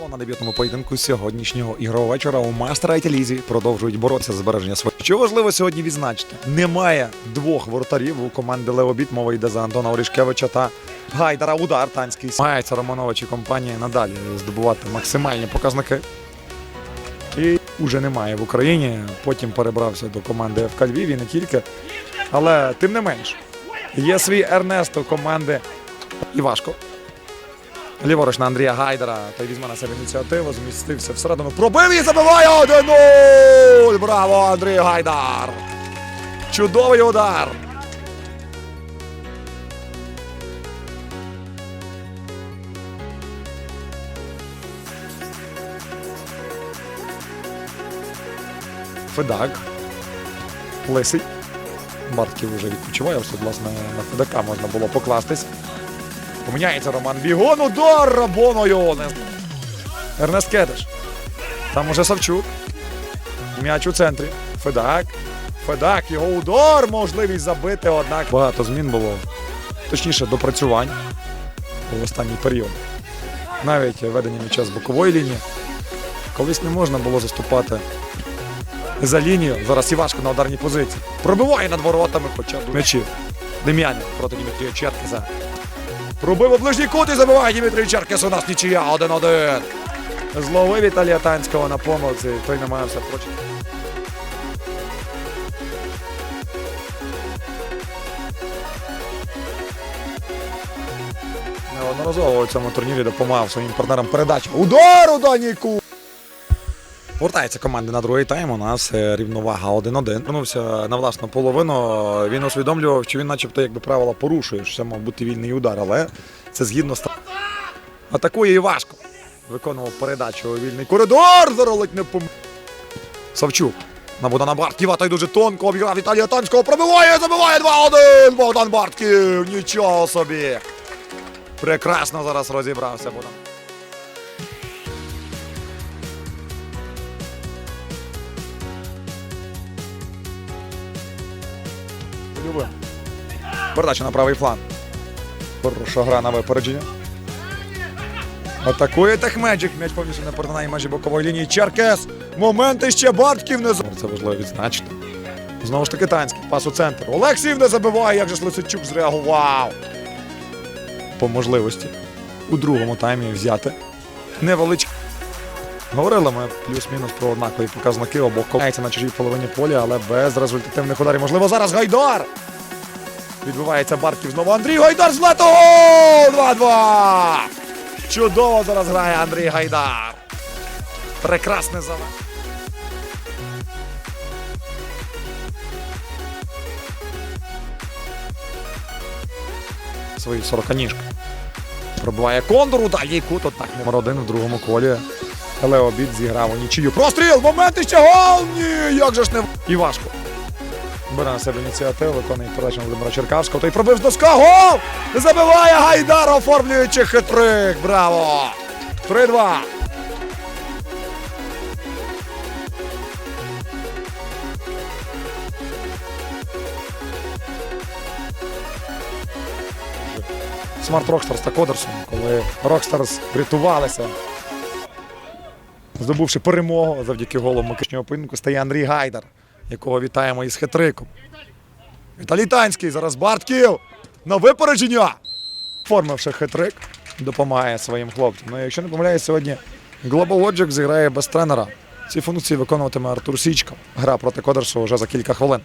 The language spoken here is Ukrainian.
Мало на дебютному поєдинку сьогоднішнього ігрового вечора у Мастер IT Лізі продовжують боротися за збереження своїх. Що важливо сьогодні відзначити? Немає двох воротарів у команди Леобіт. Мова йде за Антона Орішкевича та Гайдара. Удар танський. Мається Романович і компанія надалі здобувати максимальні показники. І уже немає в Україні. Потім перебрався до команди ФК Львів і не тільки. Але тим не менш, є свій Ернест у команди Івашко. Ліворуч на Андрія Гайдера. Той візьме на себе ініціативу, змістився всередину. Пробив і забиває 1-0! Браво, Андрій Гайдар! Чудовий удар! Федак. Лисий. Бартків вже відпочиває. Ось власне, на Федака можна було покластись. Поміняється Роман Бігон. Удар Рабоною. Ернест Кедеш. Там уже Савчук. М'яч у центрі. Федак. Федак. Його удар. Можливість забити. Однак багато змін було. Точніше, допрацювань у останній період. Навіть ведення м'яча з бокової лінії. Колись не можна було заступати за лінію. Зараз Івашко на ударній позиції. Пробиває над воротами, хоча б м'ячів. Дем'янів проти Дмитрія Черкеса. Пробив ближній кут і забиває Дмитрій Черкес. У нас нічия 1-1. Зловив Віталія Танського на помилці. Той намагався прочити. Неодноразово у цьому турнірі допомагав своїм партнерам передачі. Удар у дальній кут! Повертається команда на другий тайм. У нас е, рівновага 1-1. Вернувся на власну половину. Він усвідомлював, що він, начебто, якби правила порушує, що це мав бути вільний удар, але це згідно з атакує і важко. Виконував передачу вільний коридор. Зараз ледь не пом... Савчук. На Богдана Бартківа, той дуже тонко обіграв Віталія Танського. Пробиває, забиває 2-1. Богдан Бартків. Нічого собі. Прекрасно зараз розібрався Богдан. Любим. Передача на правий фланг. Хороша гра на випередження. Атакує Техмеджик. М'яч повністю не перетинає межі бокової лінії. Черкес. Моменти ще Бартків не Це важливо відзначити. Знову ж таки танський. Пас у центр. Олексів не забиває. Як же ж Лисичук зреагував. По можливості у другому таймі взяти невеличкий. Говорили ми плюс-мінус про однакові показники обох колається на чужій половині поля, але без результативних ударів. Можливо, зараз Гайдар. Відбувається Барків знову. Андрій Гайдар з лету! 2-2! Чудово зараз грає Андрій Гайдар. Прекрасне заве. Свої 40 ніжки. Пробиває кондору, далі кут, отак. Номер один в другому колі. Лео Біт зіграв у нічию. Простріл! Момент ще гол! Ні! Як же ж не... І важко. Бере на себе ініціативу, виконує передачу Володимира Черкавського. Той пробив з доска. Гол! Забиває Гайдар, оформлюючи хитрик. Браво! 3-2. Смарт Рокстарс та Кодерсон, коли Рокстарс врятувалися, здобувши перемогу завдяки голу Макишнього поєдинку, стає Андрій Гайдар, якого вітаємо із хитриком. Віталій Танський, зараз Бартків на випередження. Формивши хитрик, допомагає своїм хлопцям. Ну, якщо не помиляюсь, сьогодні Logic зіграє без тренера. Ці функції виконуватиме Артур Січко. Гра проти Кодерсу вже за кілька хвилин.